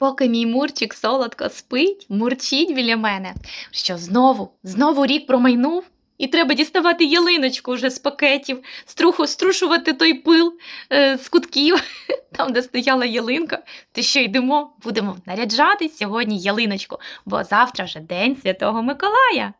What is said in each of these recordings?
Поки мій мурчик солодко спить, мурчить біля мене. Що знову, знову рік промайнув, і треба діставати ялиночку вже з пакетів, струху, струшувати той пил е, з кутків, там, де стояла ялинка. Ти що йдемо? Будемо наряджати сьогодні ялиночку, бо завтра вже День Святого Миколая.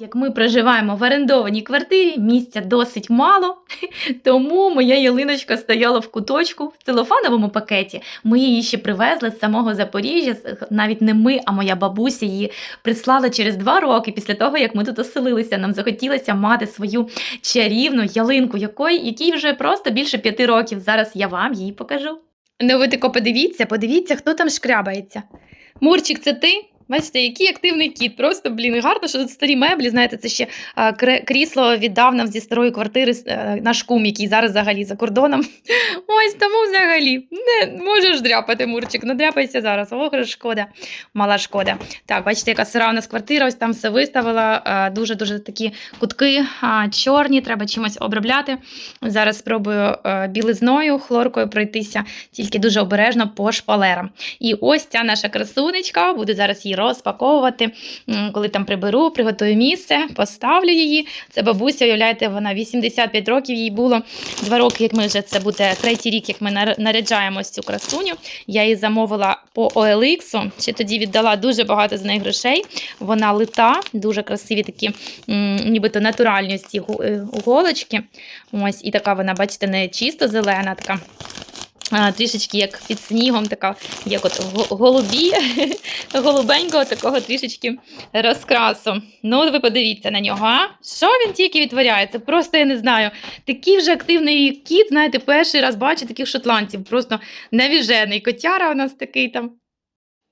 Як ми проживаємо в орендованій квартирі, місця досить мало, тому моя ялиночка стояла в куточку в целофановому пакеті. Ми її ще привезли з самого Запоріжжя. Навіть не ми, а моя бабуся її прислала через два роки після того, як ми тут оселилися. Нам захотілося мати свою чарівну ялинку, якої, якій вже просто більше п'яти років. Зараз я вам її покажу. Ну, ви тако подивіться, подивіться, хто там шкрябається. Мурчик, це ти? Бачите, який активний кіт. Просто, блін, гарно, що тут старі меблі. Знаєте, це ще крісло віддав нам зі старої квартири е, наш кум, який зараз взагалі за кордоном. Ось тому взагалі не можеш дряпати, Мурчик, не дряпайся зараз. Ох, шкода, мала шкода. Так, бачите, яка сира у нас квартира, ось там все виставила. Дуже-дуже такі кутки чорні, треба чимось обробляти. Зараз спробую е, білизною, хлоркою пройтися, тільки дуже обережно по шпалерам. І ось ця наша красунечка, буду зараз її розпаковувати. Коли там приберу, приготую місце, поставлю її. Це бабуся, уявляєте, вона 85 років їй було. Два роки, як ми вже це буде третій рік, як ми нар- наряджаємо цю красуню. Я її замовила по OLX, ще тоді віддала дуже багато з неї грошей. Вона лита, дуже красиві такі, нібито натуральні ці е, голочки. Ось, і така вона, бачите, не чисто зелена, така. Трішечки як під снігом, така, як от голубі, голубенького такого трішечки розкрасу. Ну, ви подивіться на нього, а? Що він тільки відтворяє? Це просто я не знаю. Такий вже активний кіт, знаєте, перший раз бачу таких шотландців. Просто невіжений. Котяра у нас такий там.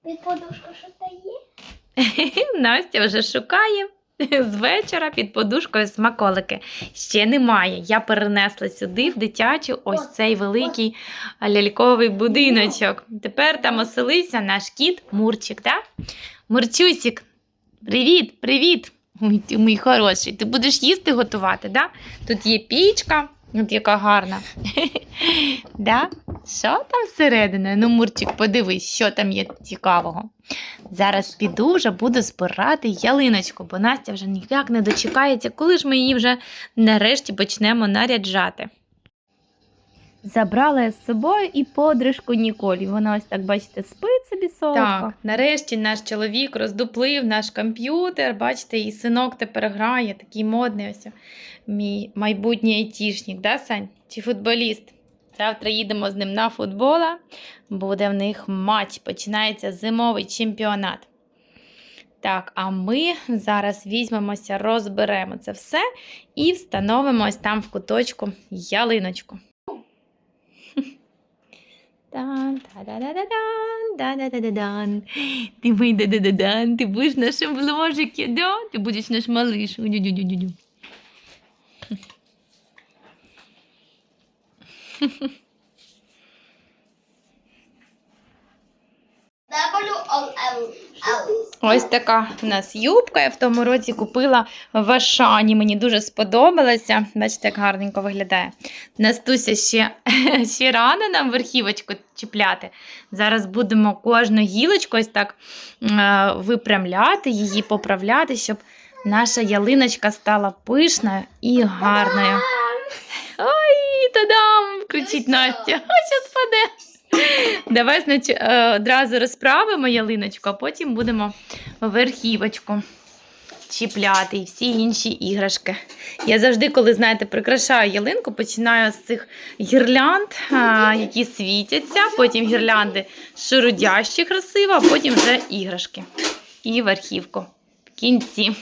Під подушку що є? Настя вже шукає з вечора під подушкою смаколики. Ще немає. Я перенесла сюди в дитячу ось цей великий ляльковий будиночок. Тепер там оселився наш кіт Мурчик, так? Мурчусік, привіт, привіт! Ой, мій хороший. Ти будеш їсти готувати, да? Тут є пічка, от яка гарна. да? Що там всередині? Ну, Мурчик, подивись, що там є цікавого. Зараз піду вже буду збирати ялиночку, бо Настя вже ніяк не дочекається, коли ж ми її вже нарешті почнемо наряджати. Забрала я з собою і подружку Ніколі. Вона ось так, бачите, спить собі солодко. Так, нарешті наш чоловік роздуплив наш комп'ютер. Бачите, і синок тепер грає, такий модний ось мій майбутній айтішник, да, Сань? Чи футболіст? Завтра їдемо з ним на футбола. Буде в них матч. Починається зимовий чемпіонат. Так, а ми зараз візьмемося, розберемо це все і встановимо ось там в куточку ялиночку. Ти мій да-да-да-дан, ти будеш нашим бложики, да? Ти будеш наш малиш. Ось така у нас юбка. Я в тому році купила в Ашані. Мені дуже сподобалася. Бачите, як гарненько виглядає. Настуся ще, ще рано нам верхівочку чіпляти. Зараз будемо кожну гілочку ось так е, випрямляти, її поправляти, щоб наша ялиночка стала пишною і гарною. Тадам! Кричить Настя. Ось зараз паде. Давай знач, е, одразу розправимо ялиночку, а потім будемо верхівочку чіпляти і всі інші іграшки. Я завжди, коли, знаєте, прикрашаю ялинку, починаю з цих гірлянд, які світяться, потім гірлянди шурудящі красиво, а потім вже іграшки. І верхівку в кінці.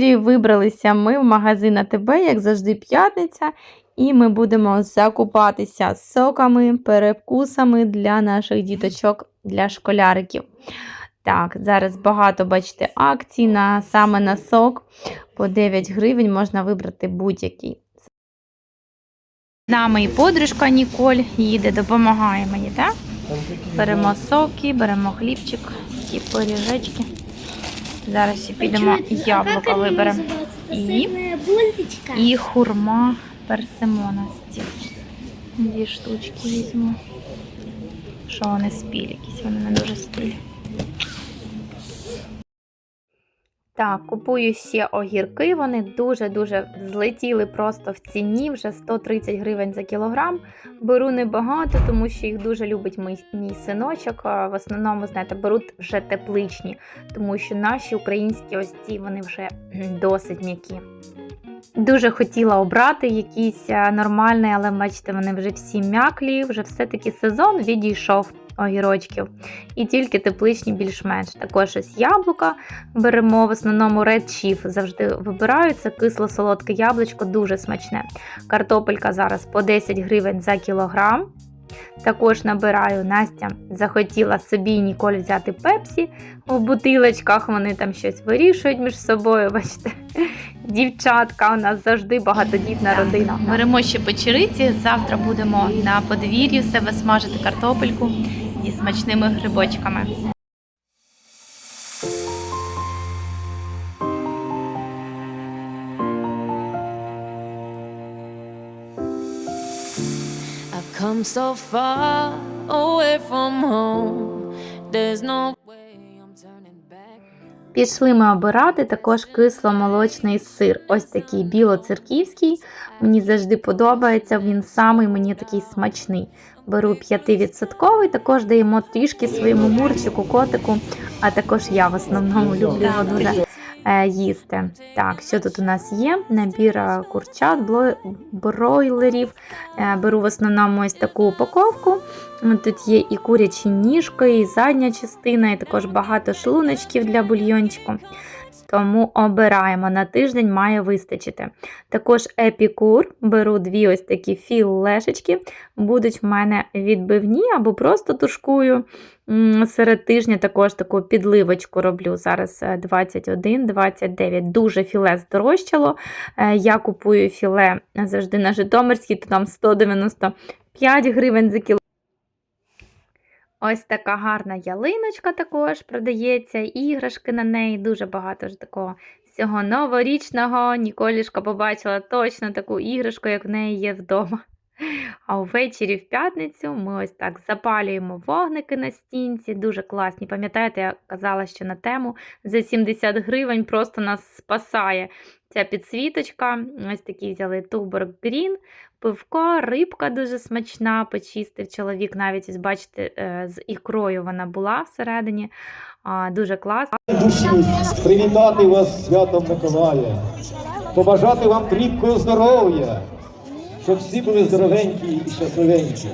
Ввечері вибралися ми в магазин АТБ, як завжди, п'ятниця, і ми будемо закупатися соками, перекусами для наших діточок, для школяриків. Так, зараз багато, бачите, акцій на, саме на сок. По 9 гривень можна вибрати будь-який. З нами і подружка Ніколь їде, допомагає мені, так? Беремо соки, беремо хлібчик, такі пиріжечки. Зараз підемо яблука виберемо. І, і хурма персимоності. Дві штучки візьму. Що вони спілі, якісь вони не дуже спілі. Так, купую ще огірки. Вони дуже-дуже злетіли просто в ціні, вже 130 гривень за кілограм. Беру небагато, тому що їх дуже любить мій, мій синочок. В основному, знаєте, беруть вже тепличні, тому що наші українські ось ці вони вже досить м'які. Дуже хотіла обрати якийсь а, нормальний, але бачите, вони вже всі м'яклі, вже все-таки сезон відійшов огірочків. І тільки тепличні більш-менш. Також ось яблука беремо в основному Red Chief завжди вибираю. Це кисло-солодке яблучко, дуже смачне. Картопелька зараз по 10 гривень за кілограм. Також набираю Настя захотіла собі і Ніколь взяти пепсі в бутилочках. Вони там щось вирішують між собою. Бачите, дівчатка, у нас завжди багатодітна родина. Беремо ще печериці. Завтра будемо на подвір'ї себе смажити картопельку зі смачними грибочками. I've come so far away from home. There's no Пішли ми обирати також кисломолочний сир. Ось такий білоцерківський. Мені завжди подобається, він самий мені такий смачний. Беру 5%, також даємо трішки своєму мурчику, котику, а також я в основному люблю його дуже їсти. Так, що тут у нас є? Набір е, курчат, бройлерів. Е, беру в основному ось таку упаковку. Тут є і курячі ніжки, і задня частина, і також багато шлуночків для бульйончику. Тому обираємо на тиждень має вистачити. Також епікур, беру дві ось такі філешечки, будуть в мене відбивні або просто тушкую. Серед тижня також таку підливочку роблю. Зараз е, 21-29. Дуже філе здорожчало. Е, Я купую філе завжди на Житомирській, то там 195 гривень за кіло. Ось така гарна ялиночка також продається, іграшки на неї, дуже багато ж такого всього новорічного. Ніколішка побачила точно таку іграшку, як в неї є вдома. А ввечері в п'ятницю ми ось так запалюємо вогники на стінці, дуже класні. Пам'ятаєте, я казала, що на тему за 70 гривень просто нас спасає ця підсвіточка. Ось такі взяли Туборг Грін, пивко, рибка дуже смачна, почистив чоловік. Навіть ось бачите, е, з ікрою вона була всередині. А, Дуже класно. привітати вас святом Миколая, побажати вам кріпкого здоров'я, щоб всі були здоровенькі і щасливенькі.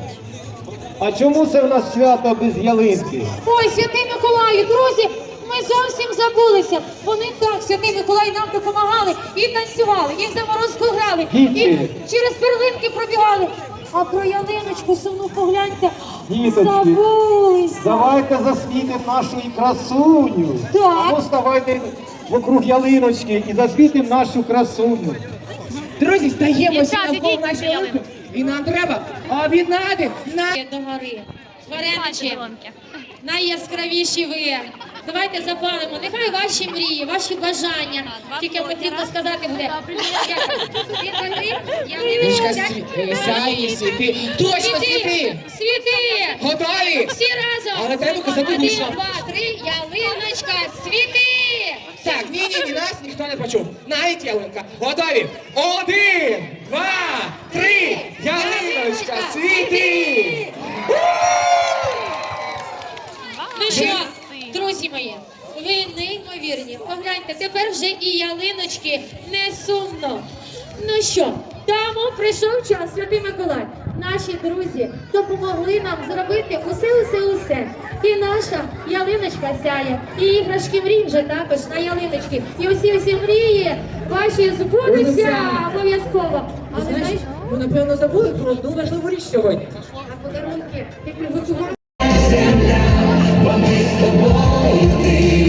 А чому це в нас свято без ялинки? Ой, святий Миколаю, друзі, ми зовсім забулися. Вони так, святий Миколай, нам допомагали і танцювали, і в заморозку грали, і через перлинки пробігали. А про ялиночку сумну погляньте, Діточки, забулися. Давайте засвітимо нашу і красуню. Так. Або ставайте вокруг ялиночки і засвітимо нашу красуню. Друзі, стаємося Дівчата, навколо нашої ялинки. І нам треба об'єднати на До гори. Вареничі, найяскравіші ви. Давайте запалимо. Нехай ваші мрії, ваші бажання. Тільки потрібно сказати буде. Мішка сяє, світи. Точно Світи! світи! Готові? Всі разом! Але треба казати Один, гучно. два, три, ялиночка, світи! Так, ні, ні, ні, нас ніхто не почув. Навіть ялинка. Готові? Один, два, три. Ялиночка, світи! Ну що, друзі мої, ви неймовірні. Погляньте, тепер вже і ялиночки не сумно. Ну що, дамо, прийшов час, святий Миколай. наші друзі допомогли нам зробити усе, усе, усе. І наша ялиночка сяє, і іграшки мрій вже також на ялиночки. І усі усі мрії ваші збудуться обов'язково. А ви Знаєш, знаєш, ви напевно забули про одну важливу річ сьогодні. а подарунки ти приготував. Вони з тобою, ти